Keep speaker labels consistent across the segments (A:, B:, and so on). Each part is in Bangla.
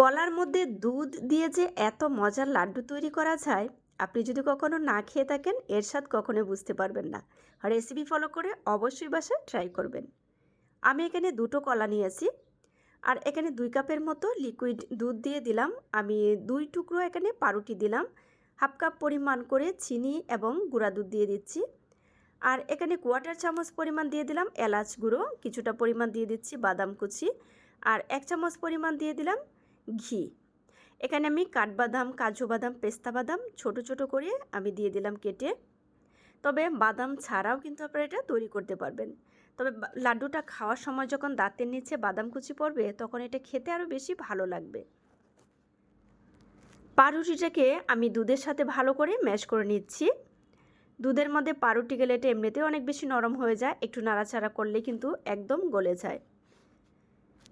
A: কলার মধ্যে দুধ দিয়ে যে এত মজার লাড্ডু তৈরি করা যায়, আপনি যদি কখনো না খেয়ে থাকেন, এর স্বাদ কখনো বুঝতে পারবেন না। রেসিপি ফলো করে অবশ্যই বাসায় ট্রাই করবেন। আমি এখানে দুটো কলা নিয়েছি, আর এখানে দুই কাপের মতো লিকুইড দুধ দিয়ে দিলাম। আমি দুই টুকরো এখানে পাউরুটি দিলাম, হাফ কাপ পরিমাণ করে চিনি এবং গুঁড়া দুধ দিয়ে দিচ্ছি। আর এখানে কোয়াটার চামচ পরিমাণ দিয়ে দিলাম এলাচ গুঁড়ো, কিছুটা পরিমাণ দিয়ে দিচ্ছি বাদাম কুচি, আর এক চামচ পরিমাণ দিয়ে দিলাম ঘি। এখানে আমি কাঠবাদাম, কাজু বাদাম, পেস্তা বাদাম ছোটো ছোটো করে আমি দিয়ে দিলাম কেটে। তবে বাদাম ছাড়াও কিন্তু আপনারা এটা তৈরি করতে পারবেন। তবে লাড্ডুটা খাওয়ার সময় যখন দাঁতের নিচে বাদাম কুচি পড়বে, তখন এটা খেতে আরও বেশি ভালো লাগবে। পাউরুটিটাকে আমি দুধের সাথে ভালো করে ম্যাশ করে নিচ্ছি। দুধের মধ্যে পাউরুটি গেলে এটা এমনিতেও অনেক বেশি নরম হয়ে যায়, একটু নাড়াচাড়া করলে কিন্তু একদম গলে যায়।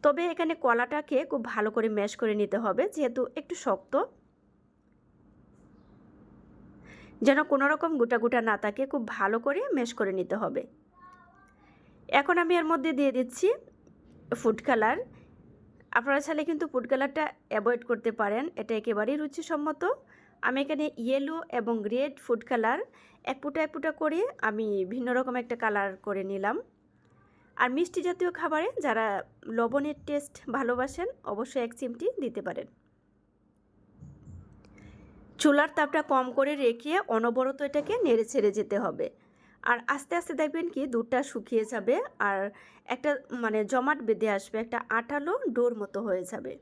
A: তবে এখানে কলাটাকে খুব ভালো করে ম্যাশ করে নিতে হবে, যেহেতু একটু শক্ত। যেন কোনো রকম গোটা গোটা না থাকে, খুব ভালো করে ম্যাশ করে নিতে হবে। এখন আমি এর মধ্যে দিয়ে দিচ্ছি ফুড কালার আপনারা চাইলে কিন্তু ফুড কালারটা অ্যাভয়েড করতে পারেন, এটা একেবারেই রুচিসম্মত। আমি এখানে ইয়েলো এবং রেড ফুড কালার এক ফুটা এক ফুটা করে আমি ভিন্ন রকম একটা কালার করে নিলাম। আর মিষ্টি জাতীয় খাবারে যারা লবণের টেস্ট ভালোবাসেন, অবশ্যই এক চিমটি দিতে পারেন। চুলার তাপটা কম করে রেখে অনবরত এটাকে নেড়ে ছেড়ে যেতে হবে। আর আস্তে আস্তে দেখবেন কি দুধটা শুকিয়ে যাবে আর একটা মানে জমাট বেঁধে আসবে, একটা আঠালো ডোর মতো হয়ে যাবে।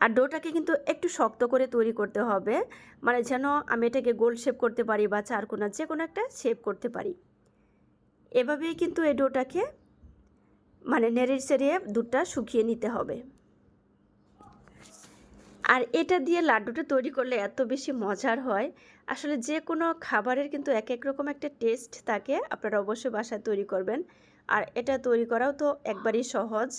A: আর ডোটাকে কিন্তু একটু শক্ত করে তৈরি করতে হবে মানে যেন আমি এটাকে গোল শেপ করতে পারি বা চারকোনা যে কোনো একটা শেপ করতে পারি। এভাবেই কিন্তু এই ডোটাকে মানে নেড়ে চেড়িয়ে দুধটা শুকিয়ে নিতে হবে। আর এটা দিয়ে লাড্ডুটা তৈরি করলে এত বেশি মজার হয়। আসলে যে কোনো খাবারের কিন্তু এক এক রকম একটা টেস্ট থাকে, আপনারা অবশ্যই বাসায় তৈরি করবেন। আর এটা তৈরি করাও তো একবারই সহজ।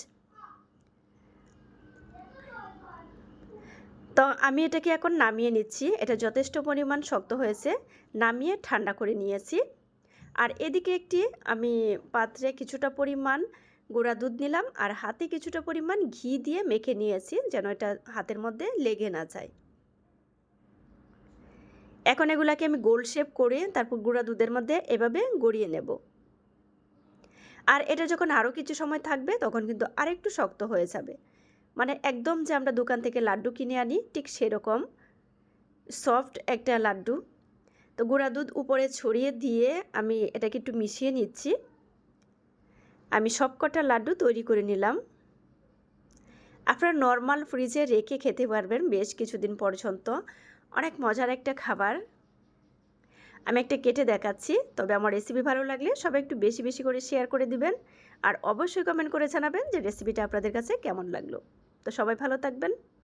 A: তো আমি এটাকে এখন নামিয়ে নিচ্ছি। এটা যথেষ্ট পরিমাণ শক্ত হয়েছে। নামিয়ে ঠান্ডা করে নিয়েছি। আর এদিকে একটি আমি পাত্রে কিছুটা পরিমাণ গুঁড়া দুধ নিলাম আর হাতে কিছুটা পরিমাণ ঘি দিয়ে মেখে নিয়েছি যেন এটা হাতের মধ্যে লেগে না যায়। এখন এগুলাকে আমি গোল শেপ করে তারপর গুঁড়া দুধের মধ্যে এভাবে গড়িয়ে নেব। আর এটা যখন আরও কিছু সময় থাকবে তখন কিন্তু আরেকটু শক্ত হয়ে যাবে। মানে একদম যে আমরা দোকান থেকে লাড্ডু কিনে আনি ঠিক সেরকম সফট একটা লাড্ডু। তো গুঁড়া দুধ উপরে ছড়িয়ে দিয়ে আমি এটাকে একটু মিশিয়ে নিচ্ছি। আমি সবকটা লাড্ডু তৈরি করে নিলাম। আপনারা নর্মাল ফ্রিজে রেখে খেতে পারবেন বেশ কিছুদিন পর্যন্ত। অনেক মজার একটা খাবার। আমি একটা কেটে দেখাচ্ছি, তবে আমার রেসিপি ভালো লাগলে সবাই একটু বেশি বেশি করে শেয়ার করে দিবেন। আর অবশ্যই কমেন্ট করে জানাবেন যে রেসিপিটা আপনাদের কাছে কেমন লাগল। তো সবাই ভালো থাকবেন।